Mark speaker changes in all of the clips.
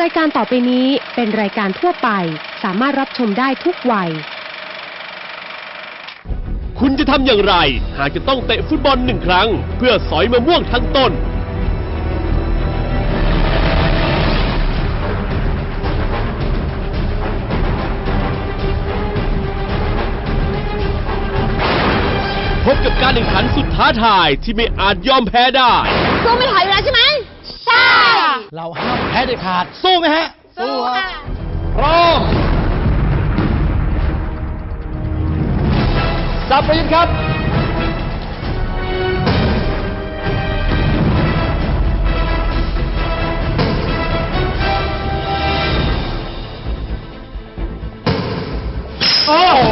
Speaker 1: รายการต่อไปนี้เป็นรายการทั่วไป สามารถรับชมได้ทุกวัย
Speaker 2: คุณจะทำอย่างไร หากจะต้องเตะฟุตบอลหนึ่งครั้ง เพื่อสอยมะม่วงทั้งต้น พบกับการแข่งขันสุดท้าทายที่ไม่อาจยอมแพ้ได้
Speaker 3: สู้ไม่ถอยอยู่แล้วใช่ไหมใช่
Speaker 4: เราห้ามแพ้เด็ดขาด สู้ไหมฮะ
Speaker 3: สู้ค่ะ
Speaker 4: พร้อมสับไปยินครับ โอ้โห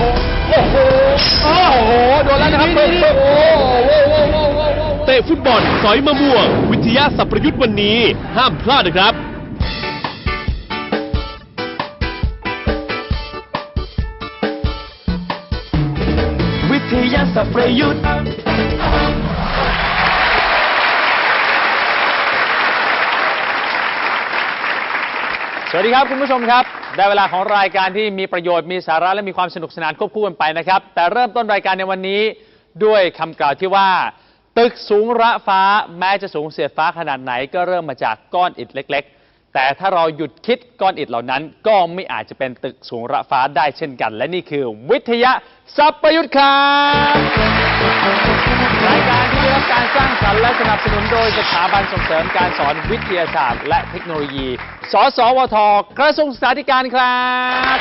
Speaker 4: โอ้โห โอ้โห โดนแล้วนะครับโอ้โหโอ้โหะ
Speaker 2: ฟุตบอลสอยมะม่วง วิทยาสัพประยุทธ์วันนี้ ห้ามพลาดนะครับ
Speaker 4: วิทยาสตร์ประยุทธ์
Speaker 5: สวัสดีครับคุณผู้ชมครับ ได้เวลาของรายการที่มีประโยชน์มีสาระและมีความสนุกสนานควบคู่กันไปนะครับ แต่เริ่มต้นรายการในวันนี้ด้วยคำกล่าวที่ว่า ตึกสูงระฟ้าแม้จะสูงเสียดฟ้าขนาดไหนก็เริ่มมาจากก้อนอิฐเล็ก ๆ แต่ถ้าเราหยุดคิดก้อนอิฐเหล่านั้น ก็ไม่อาจจะเป็นตึกสูงระฟ้าได้เช่นกัน และนี่คือวิทยาสัพปยุทธ์ครับรายการที่ได้รับการสร้างสรรค์และสนับสนุนโดยสถาบันส่งเสริมการสอนวิทยาศาสตร์ และเทคโนโลยี สสวท กระทรวงศึกษาธิการครับ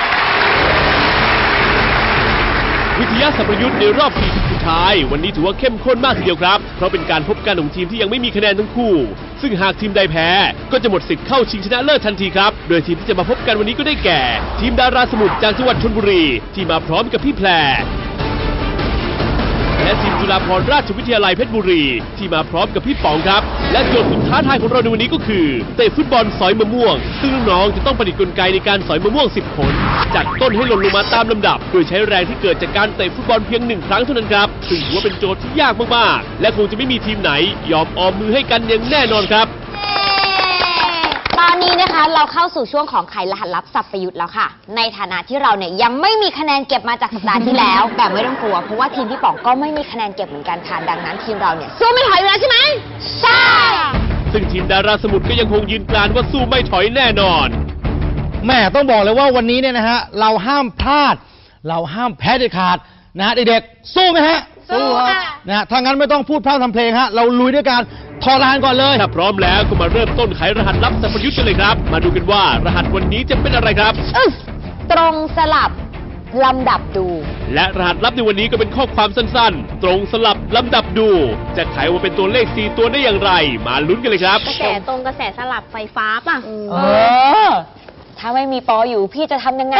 Speaker 2: วิทยาสัพยุทธ์ในรอบ4ที ท้าย วันนี้ถือว่าเข้มข้นมากทีเดียวครับ เพราะเป็นการพบกันของทีมที่ยังไม่มีคะแนนทั้งคู่ ซึ่งหากทีมใดแพ้ก็จะหมดสิทธิ์เข้าชิงชนะเลิศทันทีครับ โดยทีมที่จะมาพบกันวันนี้ก็ได้แก่ ทีมดาราสมุทรจากจังหวัดชลบุรี ที่มาพร้อมกับพี่แพร และทีมจุฬาภรณราชวิทยาลัยเพชรบุรี ที่มาพร้อมกับพี่ป๋องครับ และโจทย์สุดท้าทายของเราในวันนี้ก็คือเตะฟุตบอลสอยมะม่วง ซึ่งน้องๆจะต้องประดิษฐ์กลไกในการสอยมะม่วง 10 ผล จากต้นให้หล่นลงมาตามลำดับ โดยใช้แรงที่เกิดจากการเตะฟุตบอลเพียงหนึ่งครั้งเท่านั้นครับถือว่าเป็นโจทย์ที่ยากมากๆ และคงจะไม่มีทีมไหน ยอมออมมือให้กันอย่างแน่นอนครับ
Speaker 3: นนี้นะคะ เราเข้าสู่ช่วงของไขรหัสลับสับประยุทธ์แล้วค่ะ ในฐานะที่เราเนี่ยยังไม่มีคะแนนเก็บมาจากสัปดาห์ที่แล้ว แต่ไม่ต้องกลัว เพราะว่าทีมพี่ป๋องก็ไม่มีคะแนนเก็บเหมือนกันค่ะ ดังนั้นทีมเราเนี่ยสู้ไม่ถอยอยู่แล้วใช่ไหมใช่
Speaker 2: ซึ่งทีมดาราสมุทรก็ยังคงยืนกรานว่าสู้ไม่ถอยแน่นอน
Speaker 4: แม่ต้องบอกเลยว่าวันนี้เนี่ยนะฮะเราห้ามพลาด เราห้ามแพ้เด็ดขาดนะฮะเด็กๆสู้ไหมฮะ
Speaker 3: สู้ค่ะ
Speaker 4: นะฮะถ้างั้นไม่ต้องพูดพร่ำทำเพลงฮะเราลุยด้วยการ ทอรานก่อนเลย
Speaker 2: ถ้าพร้อมแล้วก็มาเริ่มต้นไขรหัสลับสัพยุทธ์กันเลยครับ มาดูกันว่ารหัสวันนี้จะเป็นอะไรครับ
Speaker 3: อึ๊ะตรงสลับลำดับดู
Speaker 2: และรหัสลับในวันนี้ก็เป็นข้อความสั้นๆ ตรงสลับลำดับดู จะไขว่าเป็นตัวเลข 4 ตัวได้อย่างไร มาลุ้นกันเลยครับ
Speaker 6: กระแสตรงกระแสสลับไฟฟ้าป่ะ
Speaker 4: เออ
Speaker 3: ถ้าไม่มีปออยู่พี่จะทำยังไง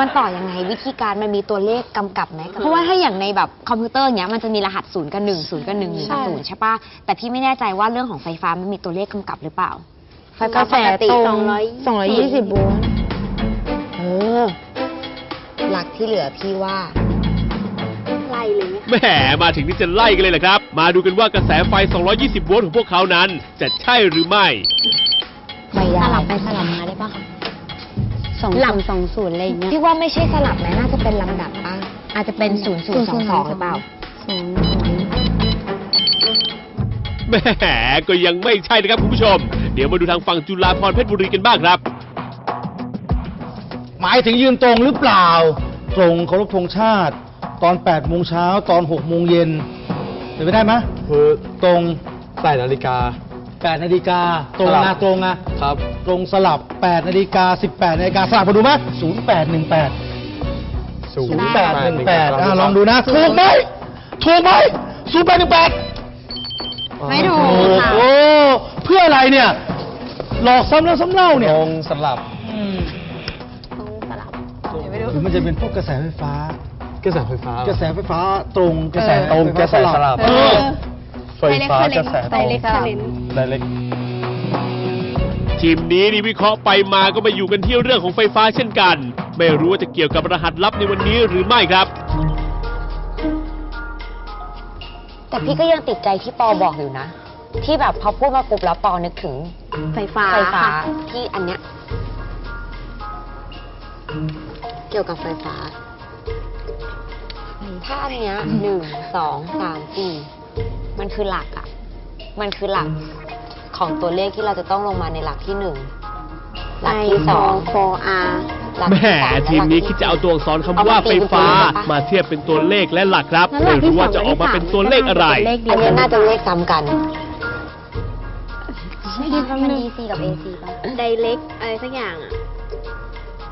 Speaker 3: มันต่อยังไงวิธีการมันมีตัวเลขกำกับไหมเพราะว่าถ้าอย่างในแบบคอมพิวเตอร์อย่างเงี้ยมันจะมีรหัสศูนย์กับหนึ่งศูนย์กับหนึ่งหนึ่งกับศูนย์ใช่ปะแต่พี่ไม่แน่ใจว่าเรื่องของไฟฟ้ามันมีตัวเลขกำกับหรือเปล่า ไฟฟ้าก
Speaker 6: ระแส
Speaker 3: ปกติ
Speaker 6: ตรง
Speaker 3: สองร้อย
Speaker 6: สองร้อยยี่สิบโวลต์
Speaker 3: เออหลักที่เหลือพี่ว่า
Speaker 6: ไล่เลยไหม
Speaker 2: แหมมาถึงนี่จะไล่กันเลยแหละครับ มาดูกันว่ากระแสไฟ 220 โวลต์ของพวกเขานั้น จะใช่หรือไม่
Speaker 3: ไม่
Speaker 6: ส
Speaker 3: ได้
Speaker 6: ลับไปสลับมาได้ป่ะ สอง
Speaker 3: หลั
Speaker 6: ศู
Speaker 3: บ
Speaker 6: นย์สองศูนย์อะไรอย่างเงี้ย
Speaker 3: พี่ว่าไม่ใช่สลับนะน่าจะเป็นลำดับป่ะ อาจจะเป็นศูนย์ศูนย์สองสองหรือเปล่า
Speaker 6: สองศูนย์
Speaker 2: แหมก็ยังไม่ใช่นะครับคุณผู้ชม เดี๋ยวมาดูทางฝั่งจุฬาภรณ์เพชรบุรีกันบ้างครับ
Speaker 4: หมายถึงยืนตรงหรือเปล่า ตรงเคารพธงชาติ ตอน8โมงเช้าตอน6โมงเย็นเป็นไปได้ไหม
Speaker 7: คือ
Speaker 4: ตรง
Speaker 7: ใส่นาฬิกา
Speaker 4: 8นาฬิกาตรง
Speaker 7: สลั
Speaker 4: นะ
Speaker 7: บ
Speaker 4: ตรงนะ
Speaker 7: ครับ
Speaker 4: ตรงสลับ 8นาฬิกา18นาฬิกาสลับมาดูไหม0818
Speaker 7: ศูนย์
Speaker 4: 0818อะลองดูนะ ถูกไหมถูกไหม0818
Speaker 6: ไม่ถูก
Speaker 4: โอ้
Speaker 6: ค่ะ
Speaker 4: โหเพื่ออะไรเนี่ย หลอกซ้ำแล้วซ้ำเล่าเนี่ย
Speaker 7: ตรงสลับ
Speaker 6: ตรงสลับ
Speaker 4: หรือมันจะเป็นพวกกระแสไฟฟ้า
Speaker 7: กระแสไฟฟ้าก
Speaker 4: ระแสไฟฟ้าตรงกระแส
Speaker 7: ตรงกระแสสลับ
Speaker 4: เออ
Speaker 7: ไฟฟ้ากระแสต
Speaker 6: ได
Speaker 7: รง
Speaker 6: เรกคาเรน
Speaker 7: ไดเรก
Speaker 2: ทีมนี้นี่วิเคราะห์ไปมาก็มาอยู่กันที่เรื่องของไฟฟ้าเช่นกัน ไม่รู้ว่าจะเกี่ยวกับรหัสลับในวันนี้หรือไม่ครับ
Speaker 3: แต่พี่ก็ยังติดใจที่ปอบอกอยู่นะ ที่แบบพอพูดมาปุ๊บแล้วปอนึกถึง
Speaker 6: ไฟฟ้า
Speaker 3: ไฟฟ้า
Speaker 6: ค่ะ
Speaker 3: ที่อันเนี้ยเกี่ยวกับไฟฟ้า ถ้าอันเนี้ยหนึ่งสองสามสี่ มันคือหลักอะมันคือหลักของตัวเลขที่เราจะต้องลงมาในหลักที่หนึ่งหลักที่สอง
Speaker 6: โฟอาร์
Speaker 3: หลัก
Speaker 2: แหม
Speaker 3: ที่สามและ
Speaker 2: ทีมนี้
Speaker 3: หลัก
Speaker 2: คิด
Speaker 3: ที่
Speaker 2: จะเอาตัวอักษรคำว่าไฟฟ้า มาเทียบเป็นตัวเลขและหลักครับไม่รู้ว่าจะออกมาเป็นตัวเลขอะไร
Speaker 6: เลขเดี
Speaker 3: อั
Speaker 6: ย
Speaker 3: น
Speaker 6: ว
Speaker 3: เนี้ยน่าจะเลขซ้ำกัน
Speaker 6: ไม่ดีมันดีซีกับเอซีป่ะไดเล็กอะไรสักอย่างอะ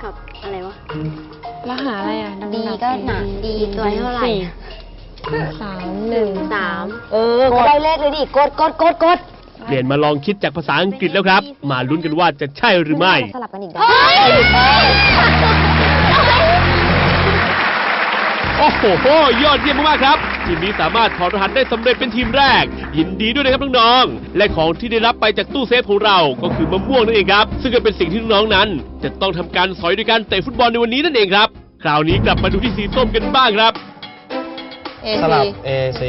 Speaker 6: กับอะไรวะ
Speaker 8: รหัสอะไรอะ
Speaker 3: ดีก็หนักดีตัวเท่าไหร่
Speaker 8: สามหนึ่ง
Speaker 6: สาม
Speaker 3: เออก็ได้เลขเลยดิกดกดกดกด
Speaker 2: เปลี่ยนมาลองคิดจากภาษาอังกฤษแล้วครับ มาลุ้นกันว่าจะใช่หรือไม่
Speaker 3: สลับกันอีกได้
Speaker 2: โอ้โห ยอดเยี่ยมมากๆครับ ทีมนี้สามารถถอดรหัสได้สำเร็จเป็นทีมแรก ยินดีด้วยนะครับน้องๆ และของที่ได้รับไปจากตู้เซฟของเรา ก็คือมะม่วงนั่นเองครับ ซึ่งก็เป็นสิ่งที่น้องๆนั้น จะต้องทำการสอยด้วยการเตะฟุตบอลในวันนี้นั่นเองครับ คราวนี้กลับมาดูที่สีส้มกันบ้างครับ
Speaker 7: สลับ A C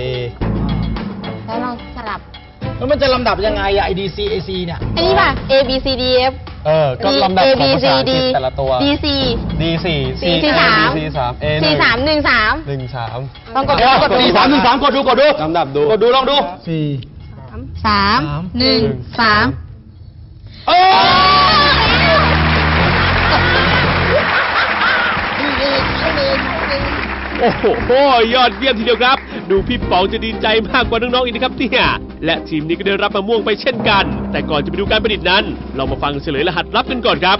Speaker 6: แล้วลองสลับ
Speaker 4: แล้วมันจะลำดับยังไงอะ IDC AC เนี่ย
Speaker 6: อันนี้ป่ะ A B C D F
Speaker 7: เออ ก็ลำดับ
Speaker 6: A
Speaker 7: ของ
Speaker 6: B
Speaker 7: ภา
Speaker 6: C
Speaker 7: ษาอัง
Speaker 6: D
Speaker 7: กฤษแต่ละตัว
Speaker 6: D C
Speaker 7: D สี่ C
Speaker 6: C สาม
Speaker 7: C สาม A ห
Speaker 6: C
Speaker 7: นึ่ง
Speaker 6: สามหนึ่งสาม
Speaker 7: หนึ่งสาม
Speaker 6: ต้องกด
Speaker 4: เดี๋ยวกดสี่สามหนึ่งสามกดดูกดดู
Speaker 7: ลำดับดู
Speaker 4: กดดูลองดูสี่
Speaker 6: สามหนึ่งสาม
Speaker 4: เอ้ย
Speaker 2: โอ้โหยอดเยี่ยมทีเดียวครับ ดูพี่ป๋องจะดีใจมากกว่าน้องๆอีกนะครับเนี่ยและทีมนี้ก็ได้รับมะม่วงไปเช่นกัน แต่ก่อนจะไปดูการประดิษฐ์นั้น เรามาฟังเฉลยรหัสลับกันก่อนครับ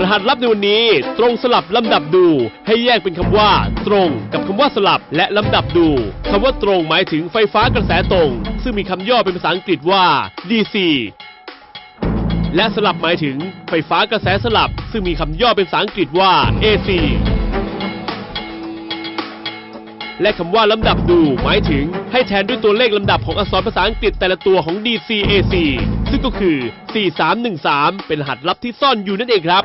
Speaker 2: รหัสลับในวันนี้ ตรงสลับลำดับดู ให้แยกเป็นคำว่า ตรงกับคำว่าสลับและลำดับดูคำว่าตรงหมายถึงไฟฟ้ากระแสตรง ซึ่งมีคำย่อเป็นภาษาอังกฤษว่า DC และสลับหมายถึงไฟฟ้ากระแสสลับ ซึ่งมีคำย่อเป็นภาษาอังกฤษว่า AC และคำว่าลำดับดูหมายถึงให้แทนด้วยตัวเลขลำดับของอักษรภาษาอังกฤษแต่ละตัวของ DCAC ซึ่งก็คือ 4313 เป็นรหัสลับที่ซ่อนอยู่นั่นเองครับ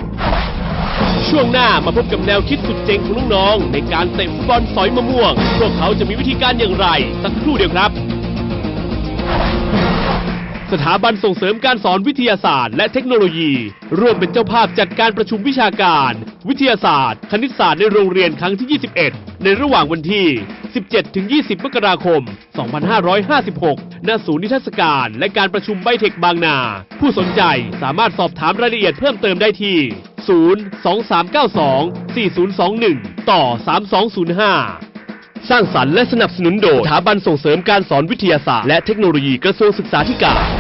Speaker 2: ช่วงหน้ามาพบกับแนวคิดสุดเจ๋งของน้องๆในการเตะฟุตบอลสอยมะม่วง พวกเขาจะมีวิธีการอย่างไร สักครู่เดียวครับ สถาบันส่งเสริมการสอนวิทยาศาสตร์และเทคโนโลยี ร่วมเป็นเจ้าภาพจัดการประชุมวิชาการ วิทยาศาสตร์ คณิตศาสตร์ในโรงเรียนครั้งที่ 21 ในระหว่างวันที่ 17-20 มกราคม 2556 ณ ศูนย์นิทรรศการและการประชุมไบเทคบางนา ผู้สนใจสามารถสอบถามรายละเอียดเพิ่มเติมได้ที่ 023924021 ต่อ 3205สร้างสรรค์และสนับสนุนโดยสถาบันส่งเสริมการสอนวิทยาศาสตร์และเทคโนโลยีกระทรวงศึกษาธิการ